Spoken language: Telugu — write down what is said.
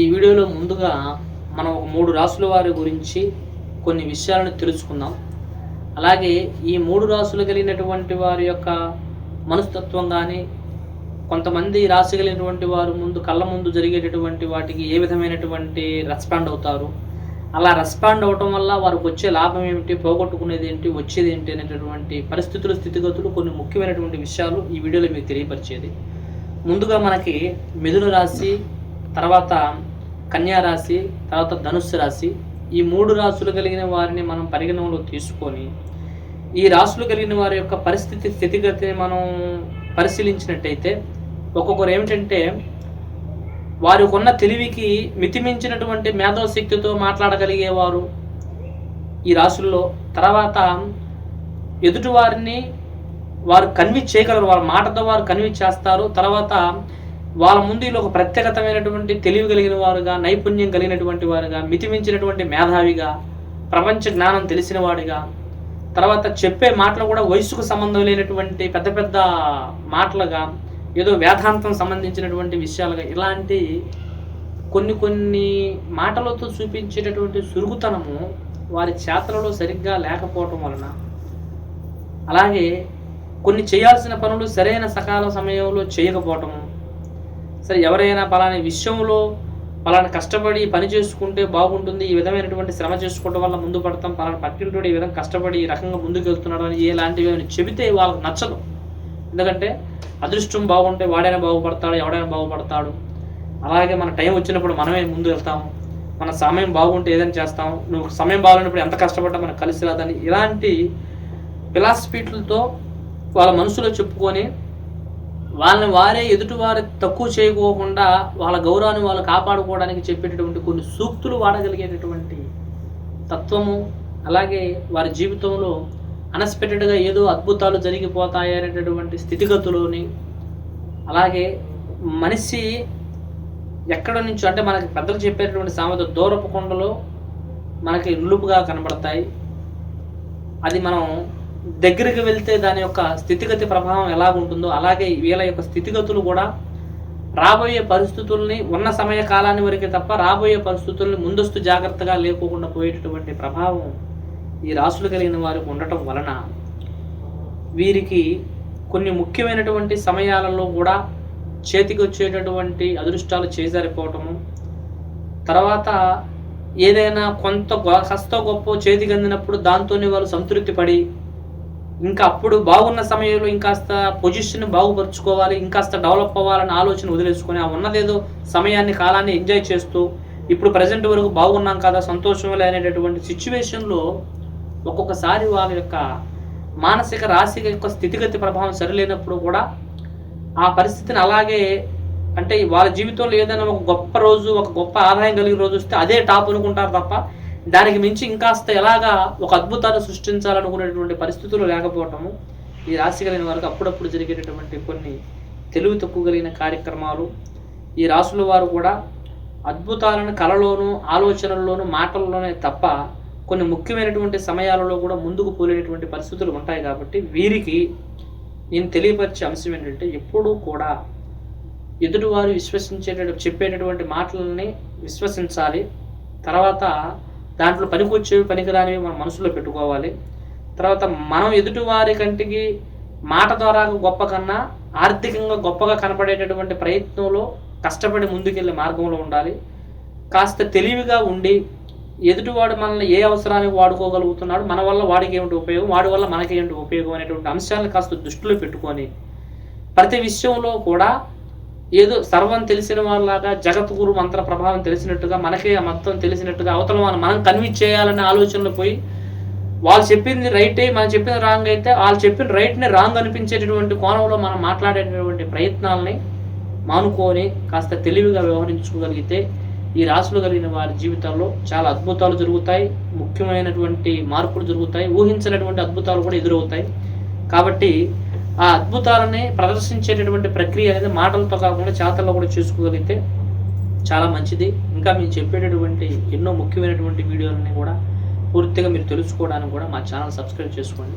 ఈ వీడియోలో ముందుగా మనం ఒక మూడు రాసుల వారి గురించి కొన్ని విషయాలను తెలుసుకుందాం. అలాగే ఈ మూడు రాసులు కలిగినటువంటి వారి యొక్క మనస్తత్వం కానీ కొంతమంది రాశి కలిగినటువంటి వారు ముందు కళ్ళ ముందు జరిగేటటువంటి వాటికి ఏ విధమైనటువంటి రెస్పాండ్ అవుతారు? అలా రెస్పాండ్ అవటం వల్ల వారికి వచ్చే లాభం ఏమిటి? పోగొట్టుకునేది ఏంటి? వచ్చేది ఏంటి? అనేటటువంటి పరిస్థితులు స్థితిగతులు కొన్ని ముఖ్యమైనటువంటి విషయాలు ఈ వీడియోలో మీకు తెలియపరిచేది. ముందుగా మనకి మిథున రాశి తర్వాత కన్యా రాశి తర్వాత ధనుస్సు రాశి ఈ మూడు రాశులు కలిగిన వారిని మనం పరిగణనలో తీసుకొని ఈ రాశులు కలిగిన వారి యొక్క పరిస్థితి స్థితిగతిని మనం పరిశీలించినట్టయితే ఒక్కొక్కరు ఏమిటంటే వారికి ఉన్న తెలివికి మితిమించినటువంటి మేధోశక్తితో మాట్లాడగలిగేవారు. ఈ రాశుల్లో తర్వాత ఎదుటివారిని వారు కన్విన్స్ చేయగలరు వారి మాటతో వారు కన్విన్స్ చేస్తారు. తర్వాత వాళ్ళ ముందు వీళ్ళు ఒక ప్రత్యేకతమైనటువంటి తెలివి కలిగిన వారుగా నైపుణ్యం కలిగినటువంటి వారుగా మితిమించినటువంటి మేధావిగా ప్రపంచ జ్ఞానం తెలిసిన వాడిగా తర్వాత చెప్పే మాటలు కూడా వయసుకు సంబంధం లేనటువంటి పెద్ద పెద్ద మాటలుగా ఏదో వేదాంతం సంబంధించినటువంటి విషయాలుగా ఇలాంటి కొన్ని కొన్ని మాటలతో చూపించేటటువంటి సురుగుతనము వారి చేతలలో సరిగ్గా లేకపోవటం వలన అలాగే కొన్ని చేయాల్సిన పనులు సరైన సకాల సమయంలో చేయకపోవటము సరే ఎవరైనా పలాని విషయంలో పలానా కష్టపడి పని చేసుకుంటే బాగుంటుంది ఈ విధమైనటువంటి శ్రమ చేసుకోవడం వల్ల ముందు పడతాం పలానా పక్కింటోడు ఈ విధంగా కష్టపడి ఈ రకంగా ముందుకు వెళ్తున్నాడు అని ఎలాంటివి అని చెబితే వాళ్ళకి నచ్చదు. ఎందుకంటే అదృష్టం బాగుంటే వాడైనా బాగుపడతాడు ఎవడైనా బాగుపడతాడు. అలాగే మన టైం వచ్చినప్పుడు మనమే ముందు వెళ్తాము మన సమయం బాగుంటే ఏదైనా చేస్తాము నువ్వు సమయం బాగాలేనప్పుడు ఎంత కష్టపడ్డా మనకు కలిసి రాదని ఇలాంటి ఫిలాసఫీట్లతో వాళ్ళ మనసులో చెప్పుకొని వాళ్ళని వారే ఎదుటివారి తక్కువ చేయకోకుండా వాళ్ళ గౌరవాన్ని వాళ్ళు కాపాడుకోవడానికి చెప్పేటటువంటి కొన్ని సూక్తులు వాడగలిగేటటువంటి తత్వము అలాగే వారి జీవితంలో అన్ఎక్స్పెక్టెడ్గా ఏదో అద్భుతాలు జరిగిపోతాయనేటటువంటి స్థితిగతులోని అలాగే మనిషి ఎక్కడ నుంచో అంటే మనకి పెద్దలు చెప్పేటటువంటి సామెత దూరపు కొండలో మనకి నులుపుగా కనబడతాయి. అది మనం దగ్గరికి వెళ్తే దాని యొక్క స్థితిగతి ప్రభావం ఎలా ఉంటుందో అలాగే వీళ్ళ యొక్క స్థితిగతులు కూడా రాబోయే పరిస్థితుల్ని ఉన్న సమయ కాలాన్ని వరకే తప్ప రాబోయే పరిస్థితుల్ని ముందస్తు జాగ్రత్తగా లేకోకుండా పోయేటటువంటి ప్రభావం ఈ రాసులు కలిగిన వారికి ఉండటం వలన వీరికి కొన్ని ముఖ్యమైనటువంటి సమయాలలో కూడా చేతికి వచ్చేటటువంటి అదృష్టాలు చేజారిపోవటము. తర్వాత ఏదైనా కొంత గొ- కాస్త గొప్ప చేతికి అందినప్పుడు దాంతోనే వారు సంతృప్తి పడి ఇంకా అప్పుడు బాగున్న సమయంలో ఇంకాస్త పొజిషన్ బాగుపరుచుకోవాలి ఇంకాస్త డెవలప్ అవ్వాలని ఆలోచన వదిలేసుకొని ఆ ఉన్నదేదో సమయాన్ని కాలాన్ని ఎంజాయ్ చేస్తూ ఇప్పుడు ప్రజెంట్ వరకు బాగున్నాం కదా సంతోషమే అనేటటువంటి సిచ్యువేషన్లో ఒక్కొక్కసారి వాళ్ళ యొక్క మానసిక రాశి యొక్క స్థితిగతి ప్రభావం సరిలేనప్పుడు కూడా ఆ పరిస్థితిని అలాగే అంటే వాళ్ళ జీవితంలో ఏదైనా ఒక గొప్ప రోజు ఒక గొప్ప ఆదాయం కలిగిన రోజు వస్తే అదే టాప్ అనుకుంటారు తప్ప దానికి మించి ఇంకాస్త ఎలాగా ఒక అద్భుతాన్ని సృష్టించాలనుకునేటువంటి పరిస్థితులు లేకపోవటము ఈ రాశి కలిగిన వారికి అప్పుడప్పుడు జరిగేటటువంటి కొన్ని తెలివి తక్కువ కలిగిన కార్యక్రమాలు ఈ రాసుల వారు కూడా అద్భుతాలను కళలోనూ ఆలోచనల్లోనూ మాటల్లోనే తప్ప కొన్ని ముఖ్యమైనటువంటి సమయాలలో కూడా ముందుకు పోలేనటువంటి పరిస్థితులు ఉంటాయి కాబట్టి వీరికి నేను తెలియపరిచే అంశం ఏంటంటే ఎప్పుడూ కూడా ఎదుటివారు విశ్వసించేట చెప్పేటటువంటి మాటలని విశ్వసించాలి. తర్వాత దాంట్లో పనికొచ్చేవి పనికిరానివి మన మనసులో పెట్టుకోవాలి. తర్వాత మనం ఎదుటివారి కంటికి మాట ద్వారా గొప్ప కన్నా ఆర్థికంగా గొప్పగా కనపడేటటువంటి ప్రయత్నంలో కష్టపడి ముందుకెళ్ళే మార్గంలో ఉండాలి. కాస్త తెలివిగా ఉండి ఎదుటివాడు మనల్ని ఏ అవసరానికి వాడుకోగలుగుతున్నాడు మన వల్ల వాడికి ఏమిటి ఉపయోగం వాడి వల్ల మనకి ఏమిటి ఉపయోగం అనేటువంటి అంశాలను కాస్త దృష్టిలో పెట్టుకొని ప్రతి విషయంలో కూడా ఏదో సర్వం తెలిసిన వాళ్ళలాగా జగద్గురు మంత్ర ప్రభావం తెలిసినట్టుగా మనకే మొత్తం తెలిసినట్టుగా అవతల మనం మనం కన్విన్స్ చేయాలనే ఆలోచనలో పోయి వాళ్ళు చెప్పింది రైటే మనం చెప్పింది రాంగ్ అయితే వాళ్ళు చెప్పిన రైట్ని రాంగ్ అనిపించేటటువంటి కోణంలో మనం మాట్లాడేటటువంటి ప్రయత్నాలని మానుకొని కాస్త తెలివిగా వ్యవహరించుకోగలిగితే ఈ రాశులు కలిగిన వారి జీవితాల్లో చాలా అద్భుతాలు జరుగుతాయి ముఖ్యమైనటువంటి మార్పులు జరుగుతాయి ఊహించినటువంటి అద్భుతాలు కూడా ఎదురవుతాయి. కాబట్టి ఆ అద్భుతాలని ప్రదర్శించేటటువంటి ప్రక్రియ అనేది మాటలతో కాకుండా చేతల్లో కూడా చేసుకోగలిగితే చాలా మంచిది. ఇంకా మేము చెప్పేటటువంటి ఎన్నో ముఖ్యమైనటువంటి వీడియోలని కూడా పూర్తిగా మీరు తెలుసుకోవడానికి కూడా మా ఛానల్ సబ్స్క్రైబ్ చేసుకోండి.